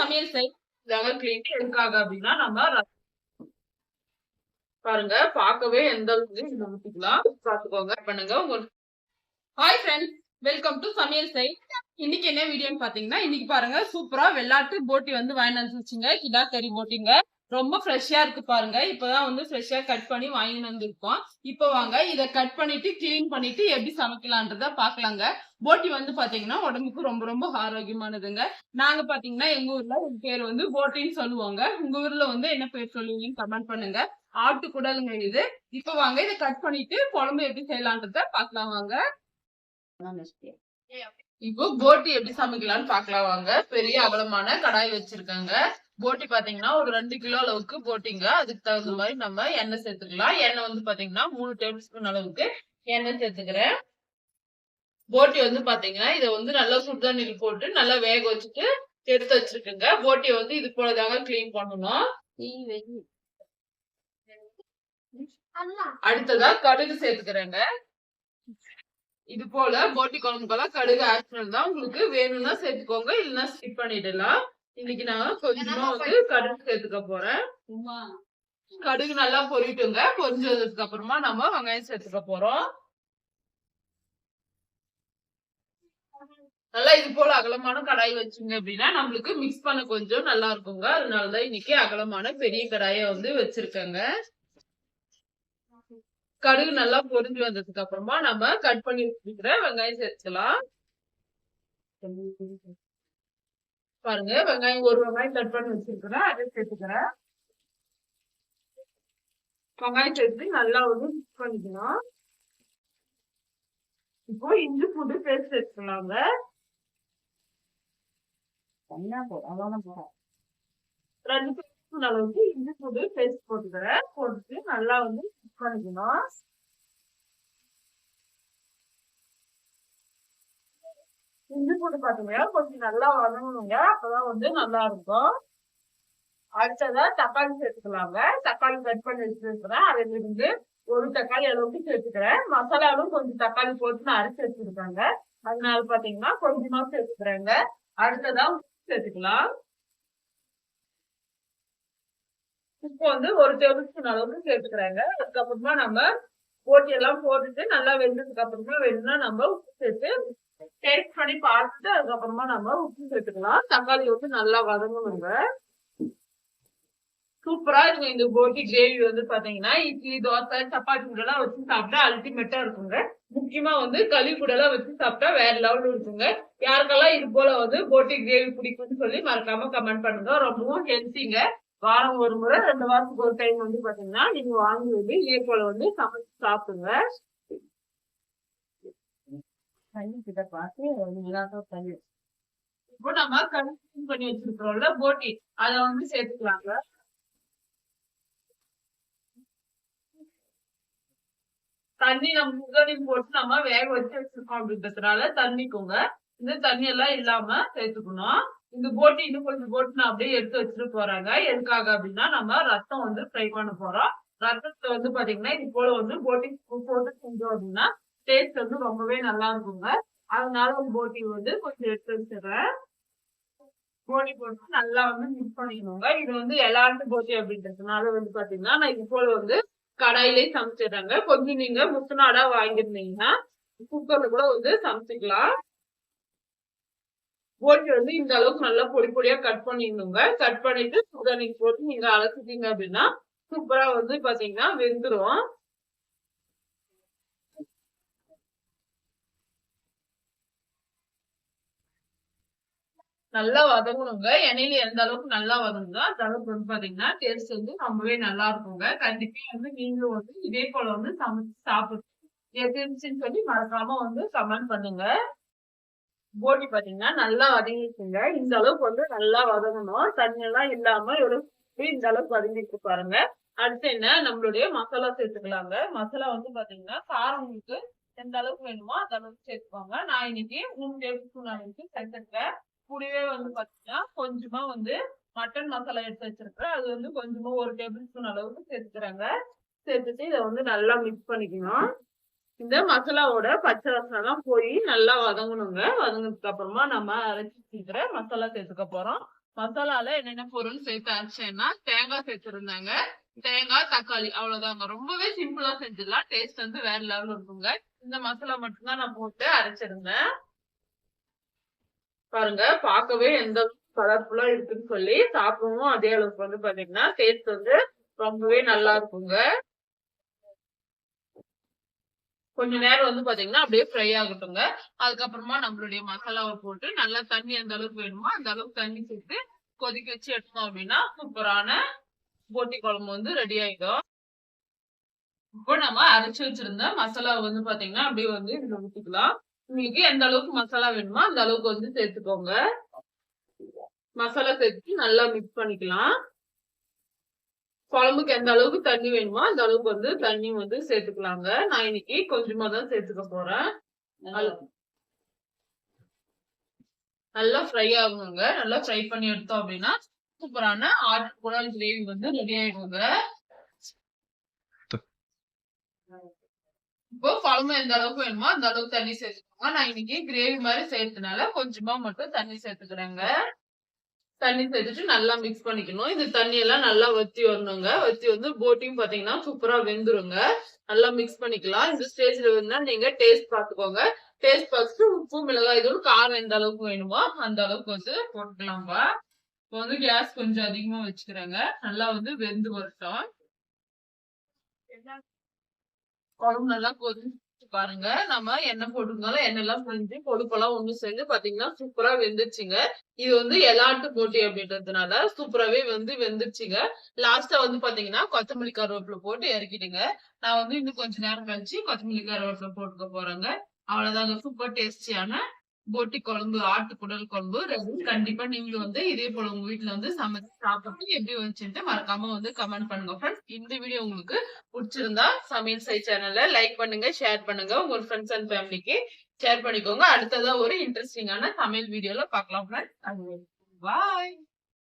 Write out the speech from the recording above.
சமையல் செய். Level clean எதுக்காக அப்படின்னா நம்ம பாருங்க பார்க்கவே எந்த அளவுக்கு ஊத்திக்கலாம் பாத்துக்கோங்க பண்ணுங்க உங்க ஹாய் ஃப்ரெண்ட்ஸ் வெல்கம் டு சமையல் செய். இன்னைக்கு என்ன வீடியோன்னு பாத்தீங்கன்னா இன்னைக்கு பாருங்க சூப்பரா வெள்ளாட்டு போட்டி வந்து வாங்கிட்டு வந்து வச்சுங்க. கிடா கறி போட்டிங்க. ரொம்ப ஃப்ரெஷ்ஷா இருக்கு பாருங்க. இப்பதான் வந்து ஃப்ரெஷ்ஷா கட் பண்ணி வாங்கிட்டு வந்திருக்கோம். இப்போ வாங்க இத கட் பண்ணிட்டு கிளீன் பண்ணிட்டு எப்படி சமைக்கலான்றத பாக்கலாங்க போட்டி வந்து பாத்தீங்கன்னா உடம்புக்கு ரொம்ப ரொம்ப ஆரோக்கியமானதுங்க. நாங்க பாத்தீங்கன்னா எங்க ஊர்ல ஒரு பேர் வந்து போட்டின்னு சொல்லுவாங்க. உங்க ஊர்ல வந்து என்ன பேர் சொல்லுவீங்கன்னு கமெண்ட் பண்ணுங்க. ஆட்டு குடலுங்க இது. இப்ப வாங்க இதை கட் பண்ணிட்டு குழம்பு எப்படி செய்யலான்றத பாக்கலாம் வாங்க. இப்போ போட்டி எப்படி சமைக்கலாம்னு பாக்கலாம் வாங்க. பெரிய அகலமான கடாய் வச்சிருக்காங்க. போட்டி பாத்தீங்கன்னா ஒரு ரெண்டு கிலோ அளவுக்கு போட்டிங்க. அதுக்கு தகுந்த மாதிரி நம்ம எண்ணெய் சேர்த்துக்கலாம். எண்ணெய் வந்து பாத்தீங்கன்னா மூணு டேபிள் ஸ்பூன் அளவுக்கு எண்ணெய் சேர்த்துக்கிறேன். போட்டி வந்து பாத்தீங்கன்னா இதை வந்து நல்லா சுடுதண்ணில் போட்டு நல்லா வேக வச்சுட்டு எடுத்து வச்சிருக்குங்க. போட்டியை வந்து இது போலதாங்க கிளீன் பண்ணணும். அடுத்ததா கடுகு சேர்த்துக்கிறேங்க. இது போல போட்டி குழம்புக்கெல்லாம் கடுகு ஆப்ஷனல் தான் உங்களுக்கு வேணும்னா சேர்த்துக்கோங்க. இல்லைன்னா ஸ்கிப் பண்ணிடலாம். இன்னைக்கு நான் கொஞ்சமா வந்து கடுகு சேர்த்துக்க போறேன். கடுகு நல்லா பொரிட்டுங்க பொரிஞ்சதுக்கு அப்புறமா நம்ம வெங்காயம் சேர்த்துக்க போறோம். நல்லா இது போல அகலமான கடாய் வச்சுங்க அப்படின்னா நம்மளுக்கு மிக்ஸ் பண்ண கொஞ்சம் நல்லா இருக்குங்க. அதனாலதான் இன்னைக்கு அகலமான பெரிய கடாய வந்து வச்சிருக்கேங்க. கடுகு நல்லா பொரிஞ்சு வந்ததுக்கு அப்புறமா நம்ம கட் பண்ணி வச்சிருக்கிற வெங்காயம் சேர்த்துக்கலாம். பாருங்க வெங்காயம் ஒரு வெங்காயம் கட் பண்ணி வச்சிருக்கிறேன் அதை சேர்த்துக்கிறேன். வெங்காயம் சேர்த்து நல்லா வந்து மிக்ஸ் பண்ணிக்கணும். இப்போ இஞ்சி பூண்டு பேஸ்ட் சேர்த்துக்கலாங்க ரெண்டு அளவுக்கு இஞ்சி பூண்டு பேஸ்ட் போட்டுக்கிறேன். போட்டுட்டு நல்லா வந்து மிக்ஸ் பண்ணிக்கணும். இஞ்சி பூண்டு பாத்தீங்கன்னா கொஞ்சம் நல்லா வதங்கணுங்க அப்பதான் வந்து நல்லா இருக்கும். அடுத்ததா தக்காளி சேர்த்துக்கலாங்க. தக்காளி கட் பண்ணி வச்சிருக்கிறேன். அதுல இருந்து ஒரு தக்காளி அளவுக்கு சேர்த்துக்கிறேன். மசாலாவும் கொஞ்சம் தக்காளி போட்டு நான் அரைச்சி வச்சிருக்காங்க. அதனால பாத்தீங்கன்னா கொஞ்சமா சேர்த்துக்கிறேங்க. அடுத்ததா சேர்த்துக்கலாம். இப்போ வந்து ஒரு டேபிள் ஸ்பூன் அளவுக்கு சேர்த்துக்கிறாங்க. அதுக்கப்புறமா நம்ம போட்டி எல்லாம் போட்டுட்டு நல்லா வெந்ததுக்கு அப்புறமா வேணும்னா நம்ம உப்பு சேர்த்து டேஸ்ட் பண்ணி பார்த்துட்டு அதுக்கப்புறமா நம்ம உப்பு சேர்த்துக்கலாம். தக்காளி வந்து நல்லா வதங்கணுங்க. சூப்பரா இருக்கும் இந்த போட்டி கிரேவி வந்து பாத்தீங்கன்னா இட்லி தோசை சப்பாத்தி கூட எல்லாம் வச்சு சாப்பிட்டா அல்டிமேட்டா இருக்குங்க. முக்கியமா வந்து களி கூட எல்லாம் வச்சு சாப்பிட்டா வேற லெவல் இருக்குங்க. யாருக்கெல்லாம் இது போல வந்து போட்டி கிரேவி பிடிக்கும்னு சொல்லி மறக்காம கமெண்ட் பண்ணுங்க. ரொம்பவும் ஹெல்த்திங்க வாரம் ஒரு முறை ரெண்டு வாரத்துக்கு ஒரு டைம் வந்து பாத்தீங்கன்னா நீங்க வாங்கி வந்து இதே போல வந்து சமைச்சு சாப்பிடுங்க. இப்போ நம்ம கன்சியூம் பண்ணி வச்சிருக்கிறோம்ல போட்டி. அத வந்து சேர்த்துக்கலாங்க. தண்ணி நம்ம முகனி போட்டு நம்ம வேக வச்சு வச்சிருக்கோம் அப்படின்றதுனால தண்ணிக்குங்க. இந்த தண்ணி எல்லாம் இல்லாம சேர்த்துக்கணும். இந்த போட்டி இன்னும் கொஞ்சம் போட்டு நான் அப்படியே எடுத்து வச்சுட்டு போறாங்க. எதுக்காக அப்படின்னா நம்ம ரத்தம் வந்து ஃப்ரை பண்ண போறோம். ரத்தத்தை வந்து பாத்தீங்கன்னா இது போல வந்து போட்டி போட்டு செஞ்சோம் அப்படின்னா டேஸ்ட் வந்து ரொம்பவே நல்லா இருக்குங்க. அதனால போட்டி வந்து கொஞ்சம் எடுத்து வச்சிடுறேன். போட்டி போட்டு நல்லா வந்து மிக்ஸ் பண்ணிக்கணுங்க. இது வந்து எல்லாருக்கும் போட்டி அப்படின்றதுனால வந்து பாத்தீங்கன்னா நான் இது போல வந்து கடாயிலே சமைச்சிடுறாங்க. கொஞ்சம் நீங்க முத்துநாடா வாங்கியிருந்தீங்கன்னா குக்கர்ல கூட வந்து சமைச்சுக்கலாம். போட்டி வந்து இந்த அளவுக்கு நல்லா பொடி பொடியா கட் பண்ணிடணுங்க கட் பண்ணிட்டு சுடுதண்ணிக்கு போட்டு நீங்க அலசிட்டீங்க அப்படின்னா சூப்பரா வந்து பாத்தீங்கன்னா வெந்துரும். நல்லா வதங்கணுங்க. எண்ணெயில எந்த அளவுக்கு நல்லா வதங்குதோ அந்த அளவுக்கு வந்து பாத்தீங்கன்னா டேஸ்ட் வந்து ரொம்பவே நல்லா இருக்குங்க. கண்டிப்பா வந்து நீங்களும் வந்து இதே போல வந்து சமைச்சு சாப்பிட்டு எதிர்ச்சின்னு சொல்லி மறக்காம வந்து கமெண்ட் பண்ணுங்க. போட்டி பாத்தீங்கன்னா நல்லா வதங்கிச்சுங்க இந்த அளவுக்கு வந்து நல்லா வதங்கணும். தண்ணி எல்லாம் இல்லாம இந்த அளவுக்கு வதங்கிட்டு பாருங்க. அடுத்து என்ன? நம்மளுடைய மசாலா சேர்த்துக்கலாங்க. மசாலா வந்து பாத்தீங்கன்னா காரம் உங்களுக்கு எந்த அளவுக்கு வேணுமோ அந்த அளவுக்கு சேர்த்துக்கோங்க. நான் இன்னைக்கு மூணு டேபிள் ஸ்பூன் அளவுக்கு சேர்த்துருக்கேன். கூடவே வந்து பாத்தீங்கன்னா கொஞ்சமா வந்து மட்டன் மசாலா எடுத்து வச்சிருக்கிறேன். அது வந்து கொஞ்சமா ஒரு டேபிள் ஸ்பூன் அளவுக்கு சேர்த்துக்கிறாங்க. சேர்த்துட்டு இதை வந்து நல்லா மிக்ஸ் பண்ணிக்கணும். இந்த மசாலாவோட பச்சை வாசனைலாம் போய் நல்லா வதங்கணுங்க. வதங்கினதுக்கு அப்புறமா நம்ம அரைச்சி வச்சுக்கிற மசாலா சேர்த்துக்க போறோம். மசாலால என்னென்ன பொருள் சேர்த்து அரைச்சேன்னா தேங்காய் சேர்த்திருந்தாங்க. தேங்காய் தக்காளி அவ்வளவுதாங்க. ரொம்பவே சிம்பிளா செஞ்சிடலாம். டேஸ்ட் வந்து வேற லெவல் இருக்குங்க. இந்த மசாலா மட்டும்தான் நான் போட்டு அரைச்சிருந்தேன். பாருங்க பார்க்கவே எந்த கலர்ஃபுல்லா இருக்குன்னு சொல்லி சாப்பிடவும் அதே அளவுக்கு வந்து பாத்தீங்கன்னா டேஸ்ட் வந்து ரொம்பவே நல்லா இருக்குங்க. கொஞ்ச நேரம் வந்து பாத்தீங்கன்னா அப்படியே ஃப்ரை ஆகட்டுங்க. அதுக்கப்புறமா நம்மளுடைய மசாலாவை போட்டு நல்லா தண்ணி எந்த அளவுக்கு வேணுமோ அந்த அளவுக்கு தண்ணி சேர்த்து கொதிக்க வச்சு எடுத்தோம் அப்படின்னா சூப்பரான போட்டி குழம்பு வந்து ரெடி ஆயிடும். இப்போ நம்ம அரைச்சு வச்சிருந்த மசாலா வந்து பாத்தீங்கன்னா அப்படியே வந்து இதுல ஊத்திக்கலாம். உங்களுக்கு எந்த அளவுக்கு மசாலா வேணுமோ அந்த அளவுக்கு வந்து சேர்த்துக்கோங்க. மசாலா சேர்த்து நல்லா மிக்ஸ் பண்ணிக்கலாம். குழம்புக்கு எந்த அளவுக்கு தண்ணி வேணுமோ அந்த அளவுக்கு வந்து தண்ணி வந்து சேர்த்துக்கலாங்க. நான் இன்னைக்கு கொஞ்சமா தான் சேர்த்துக்க போறேன். நல்லா ஃப்ரை ஆகுங்க. நல்லா ஃப்ரை பண்ணி எடுத்தோம் அப்படின்னா சூப்பரான ஆட்டு குழல் கிரேவி வந்து ரெடி ஆயிடுங்க. இப்போ குழம்பு எந்த அளவுக்கு வேணுமோ அந்த அளவுக்கு தண்ணி சேர்த்துக்கோங்க. நான் இன்னைக்கு கிரேவி மாதிரி சேர்த்தனால கொஞ்சமா மட்டும் தண்ணி சேர்த்துக்கிறேங்க. தண்ணி சேர்த்துட்டு நல்லா மிக்ஸ் பண்ணிக்கணும். இது தண்ணி எல்லாம் நல்லா வத்தி வரணுங்க. வத்தி வந்து போட்டியும் பாத்தீங்கன்னா சூப்பரா வெந்துருங்க. நல்லா மிக்ஸ் பண்ணிக்கலாம். இந்த ஸ்டேஜ்ல வந்து நீங்க டேஸ்ட் பாத்துக்கோங்க. டேஸ்ட் பார்த்துட்டு உப்பு மிளகாய் இதோட காரம் எந்த அளவுக்கு வேணுமோ அந்த அளவுக்கு வந்து போட்டுக்கலாம்பா இப்போ வந்து கேஸ் கொஞ்சம் அதிகமா வச்சுக்கிறேங்க. நல்லா வந்து வெந்து வரட்டும். குழம்பு நல்லா கொதிச்சு பாருங்க நம்ம எண்ணெய் போட்டுருந்தாலும் எண்ணெய் எல்லாம் செஞ்சு கொழுப்பெல்லாம் ஒண்ணு செஞ்சு பாத்தீங்கன்னா சூப்பரா வெந்துருச்சுங்க. இது வந்து எலாட்டு போட்டி அப்படின்றதுனால சூப்பராவே வந்து வெந்துருச்சுங்க. லாஸ்டா வந்து பாத்தீங்கன்னா கொத்தமல்லி கருவேப்பிலை போட்டு இறக்கிடுங்க நான் வந்து இன்னும் கொஞ்ச நேரம் கழிச்சு கொத்தமல்லி கருவேப்பிலை போட்டுக்க போறேங்க. அவ்வளவுதாங்க சூப்பர் டேஸ்டியான போட்டி குழம்பு ஆட்டு குடல் குழம்பு ரெடி கண்டிப்பா நீங்களும் வந்து இதே போல உங்க வீட்டுல வந்து சமைச்சு சாப்பிட்டு எப்படி வந்துச்சுன்ட்டு மறக்காம வந்து கமெண்ட் பண்ணுங்க ஃப்ரெண்ட்ஸ் இந்த வீடியோ உங்களுக்கு பிடிச்சிருந்தா சமையல் சை சேனல்ல லைக் பண்ணுங்க ஷேர் பண்ணுங்க. உங்க ஃப்ரெண்ட்ஸ் அண்ட் ஃபேமிலிக்கு ஷேர் பண்ணிக்கோங்க. அடுத்ததா ஒரு இன்ட்ரெஸ்டிங்கான சமையல் வீடியோல பார்க்கலாம் ஃப்ரெண்ட்ஸ் பாய்